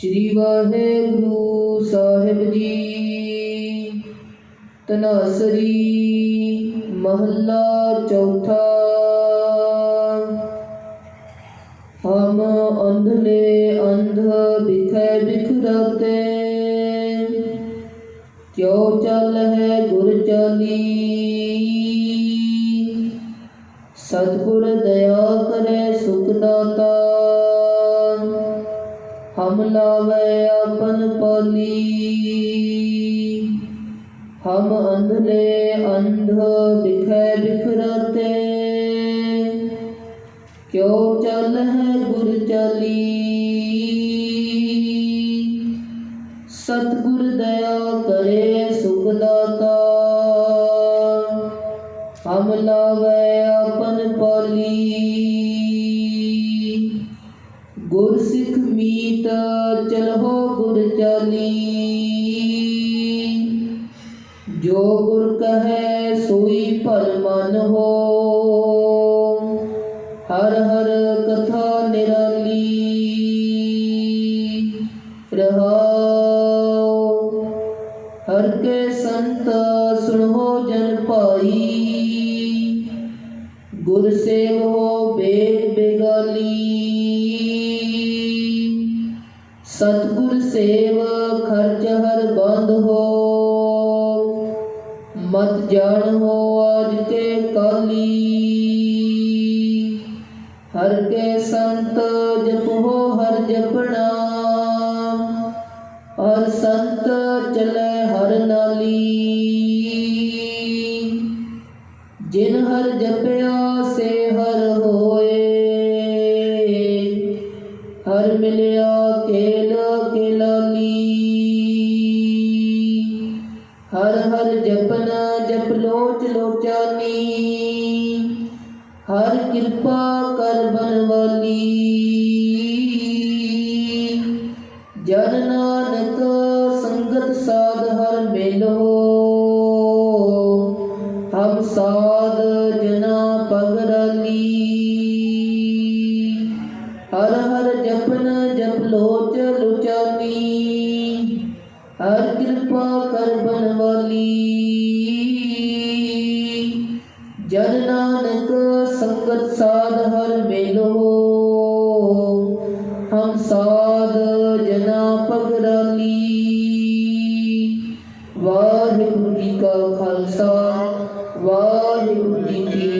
ਸ੍ਰੀ ਵਾਹਿਗੁਰੂ ਸਾਹਿਬ ਜੀ। ਤਨਾਸਰੀ ਮਹੱਲਾ ਚੌਥਾ। ਹਮ ਅੰਧਲੇ ਅੰਧ ਬਿਖੈ ਬਿਖਰਤੇ। ਕਿਉ ਚੱਲ ਹੈ ਗੁਰ ਚਾਲੀ ਸਤਿਗੁਰ ਦਇਆ ਕਰੇ ਸੁਖ ਦਾਤਾ ਹਮ ਲਾਵੇ ਆਪਨ ਪਾਲੀ। ਹਮ ਅੰਧਲੇ ਅੰਧ ਬਿਖੈ ਬਿਖਰਤੇ। ਕਿਉ ਚੱਲ ਹੈ ਗੁਰ ਚਾਲੀ? ਸਤਿਗੁਰ ਦਇਆ ਕਰੇ ਸੁਖ ਦਾਤਾ। ਹਮ ਲਾਵੇ ਗੁਰ ਸਿੱਖ ਮੀਤ ਚਲੋ ਗੁਰ ਚਲੀ। ਜੋ ਗੁਰ ਕਹੈ ਸੋਈ ਭਲ ਮਨ ਹੋ। ਹਰ ਹਰ ਕਥਾ ਨਿਰਾਲੀ। ਰਹਾਉ, ਹਰ ਕੇ ਸੰਤ ਸੁਣੋ ਜਨ ਭਾਈ। ਗੁਰ ਸੇਵੋ ਬੇਗ ਬੇਗਾਲੀ। ਸਤਿਗੁਰ ਸੇਵ ਖਰਚ ਹਰ ਬੰਦ ਹੋ। ਮਤ ਜਾਣ ਹੋ ਆਜ ਕੇ ਕਾਲੀ। ਹਰ ਕੇ ਸੰਤ ਜਪੋ, ਹਰ ਜਪਣਾ। ਹਰ ਸੰਤ ਚਲੇ ਹਰ ਨਾਲੀ। ਬਨਵਾਲੀ ਜਨ ਨਾਨਕ ਸੰਗਤ ਸਾਧ ਹਰ ਮਿਲੋ। ਹਮ ਸਾਧ ਜਨਾ ਪਗਰਲੀ ਹਰ ਹਰ ਜਪਨ ਜਪ ਲੋਚ ਲੁਚਾਨੀ। ਹਰ ਕਿਰਪਾ ਕਰ ਬਨਵਾਲੀ। ਜਨ ਨਾਨਕ ਸੰਗਤ ਸਾਧ ਹਰ ਮਿਲੋ। you.